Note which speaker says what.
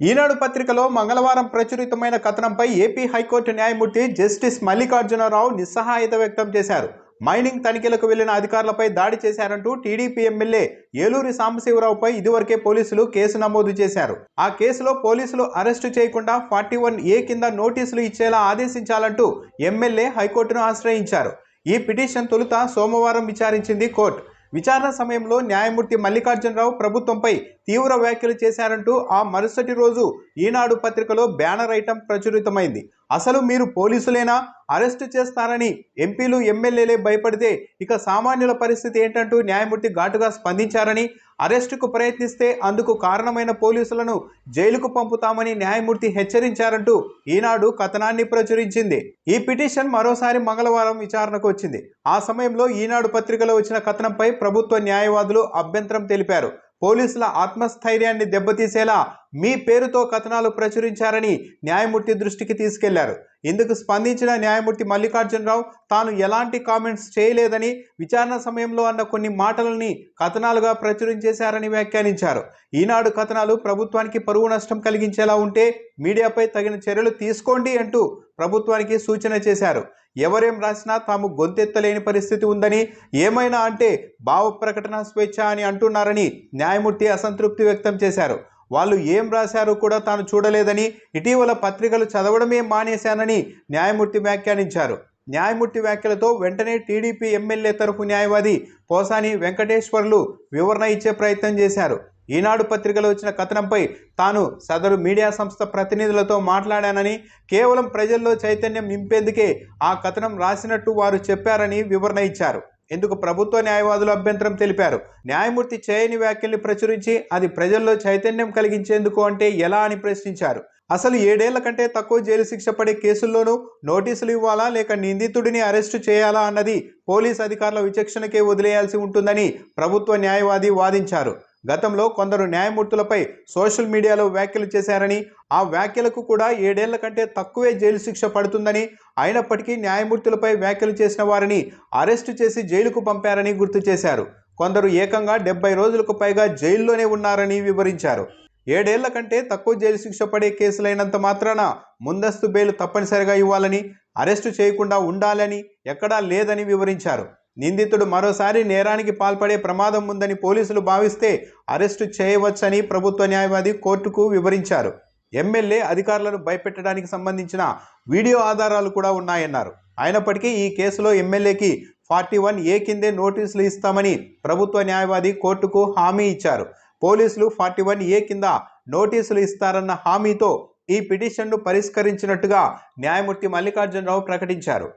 Speaker 1: ఈనాడు పత్రికలో మంగళవారం ప్రచురితమైన కథనంపై ఏపీ హైకోర్టు న్యాయమూర్తి జస్టిస్ మల్లికార్జునరావు నిస్సహాయత వ్యక్తం చేశారు. మైనింగ్ తనిఖీలకు వెళ్ళిన అధికారులపై దాడి చేశారంటూ టీడీపీ ఎమ్మెల్యే ఏలూరి సాంబశివరావుపై ఇదివరకే పోలీసులు కేసు నమోదు చేశారు. ఆ కేసులో పోలీసులు అరెస్టు చేయకుండా ఫార్టీ వన్ ఏ కింద నోటీసులు ఇచ్చేలా ఆదేశించాలంటూ ఎమ్మెల్యే హైకోర్టును ఆశ్రయించారు. ఈ పిటిషన్ తొలుత సోమవారం విచారించింది కోర్టు. విచారణ సమయంలో న్యాయమూర్తి మల్లికార్జునరావు ప్రభుత్వంపై తీవ్ర వ్యాఖ్యలు చేశారంటూ ఆ మరుసటి రోజు ఈనాడు పత్రికలో బ్యానర్ ఐటమ్ ప్రచురితమైంది. అసలు మీరు పోలీసులేనా? అరెస్టు చేస్తారని ఎంపీలు ఎమ్మెల్యేలే భయపడితే ఇక సామాన్యుల పరిస్థితి ఏంటంటూ న్యాయమూర్తి ఘాటుగా స్పందించారని అరెస్టుకు ప్రయత్నిస్తే అందుకు కారణమైన పోలీసులను జైలుకు పంపుతామని న్యాయమూర్తి హెచ్చరించారంటూ ఈనాడు కథనాన్ని ప్రచురించింది. ఈ పిటిషన్ మరోసారి మంగళవారం విచారణకు వచ్చింది. ఆ సమయంలో ఈనాడు పత్రికలో వచ్చిన కథనంపై ప్రభుత్వ న్యాయవాదులు అభ్యంతరం తెలిపారు. పోలీసుల ఆత్మస్థైర్యాన్ని దెబ్బతీసేలా మీ పేరుతో కథనాలు ప్రచురించారని న్యాయమూర్తి దృష్టికి తీసుకెళ్ళారు. ఇందుకు స్పందించిన న్యాయమూర్తి మల్లికార్జునరావు? తాను ఎలాంటి కామెంట్స్ చేయలేదని విచారణ సమయంలో అన్న కొన్ని మాటలని కథనాలుగా ప్రచురం చేశారని వ్యాఖ్యానించారు. ఈనాడు కథనాలు ప్రభుత్వానికి పరువు నష్టం కలిగించేలా ఉంటే మీడియాపై తగిన చర్యలు తీసుకోండి అంటూ ప్రభుత్వానికి సూచన చేశారు. ఎవరేం రాసినా తాము గొంతెత్తలేని పరిస్థితి ఉందని ఏమైనా అంటే భావ ప్రకటన స్వేచ్ఛ అని అంటున్నారని న్యాయమూర్తి అసంతృప్తి వ్యక్తం చేశారు. వాళ్ళు ఏం రాశారో కూడా తాను చూడలేదని ఇటీవల పత్రికలు చదవడమే మానేశానని న్యాయమూర్తి వ్యాఖ్యానించారు. న్యాయమూర్తి వ్యాఖ్యలతో వెంటనే టీడీపీ ఎమ్మెల్యే తరఫు న్యాయవాది పోసాని వెంకటేశ్వర్లు వివరణ ఇచ్చే ప్రయత్నం చేశారు. ఈనాడు పత్రికలో వచ్చిన కథనంపై తాను సదరు మీడియా సంస్థ ప్రతినిధులతో మాట్లాడానని కేవలం ప్రజల్లో చైతన్యం నింపేందుకే ఆ కథనం రాసినట్టు వారు చెప్పారని వివరణ ఇచ్చారు. ఇందుకు ప్రభుత్వ న్యాయవాదులు అభ్యంతరం తెలిపారు? న్యాయమూర్తి చేయని వ్యాఖ్యల్ని ప్రచురించి అది ప్రజల్లో చైతన్యం కలిగించేందుకు అంటే ఎలా అని ప్రశ్నించారు? అసలు ఏడేళ్ళ కంటే తక్కువ జైలు శిక్ష పడే కేసుల్లోనూ నోటీసులు ఇవ్వాలా లేక నిందితుడిని అరెస్టు చేయాలా అన్నది పోలీస్ అధికారుల విచక్షణకే వదిలేయాల్సి ఉంటుందని ప్రభుత్వ న్యాయవాది వాదించారు. గతంలో కొందరు న్యాయమూర్తులపై సోషల్ మీడియాలో వ్యాఖ్యలు చేశారని ఆ వ్యాఖ్యలకు కూడా ఏడేళ్ళ కంటే తక్కువే జైలు శిక్ష పడుతుందని అయినప్పటికీ న్యాయమూర్తులపై వ్యాఖ్యలు చేసిన వారిని అరెస్టు చేసి జైలుకు పంపారని గుర్తు చేశారు. కొందరు ఏకంగా డెబ్బై రోజులకు పైగా జైల్లోనే ఉన్నారని వివరించారు. ఏడేళ్ళ కంటే తక్కువ జైలు శిక్ష పడే కేసులైనంత మాత్రాన ముందస్తు బెయిల్ తప్పనిసరిగా ఇవ్వాలని అరెస్టు చేయకుండా ఉండాలని ఎక్కడా లేదని వివరించారు. నిందితుడు మరోసారి నేరానికి పాల్పడే ప్రమాదం ఉందని పోలీసులు భావిస్తే అరెస్టు చేయవచ్చని ప్రభుత్వ న్యాయవాది కోర్టుకు వివరించారు. ఎమ్మెల్యే అధికారులను భయపెట్టడానికి సంబంధించిన వీడియో ఆధారాలు కూడా ఉన్నాయన్నారు. అయినప్పటికీ ఈ కేసులో ఎమ్మెల్యేకి ఫార్టీ వన్ ఏ కిందే నోటీసులు ఇస్తామని ప్రభుత్వ న్యాయవాది కోర్టుకు హామీ ఇచ్చారు. పోలీసులు ఫార్టీ వన్ ఏ కింద నోటీసులు ఇస్తారన్న హామీతో ఈ పిటిషన్ను పరిష్కరించినట్టుగా న్యాయమూర్తి మల్లికార్జునరావు ప్రకటించారు.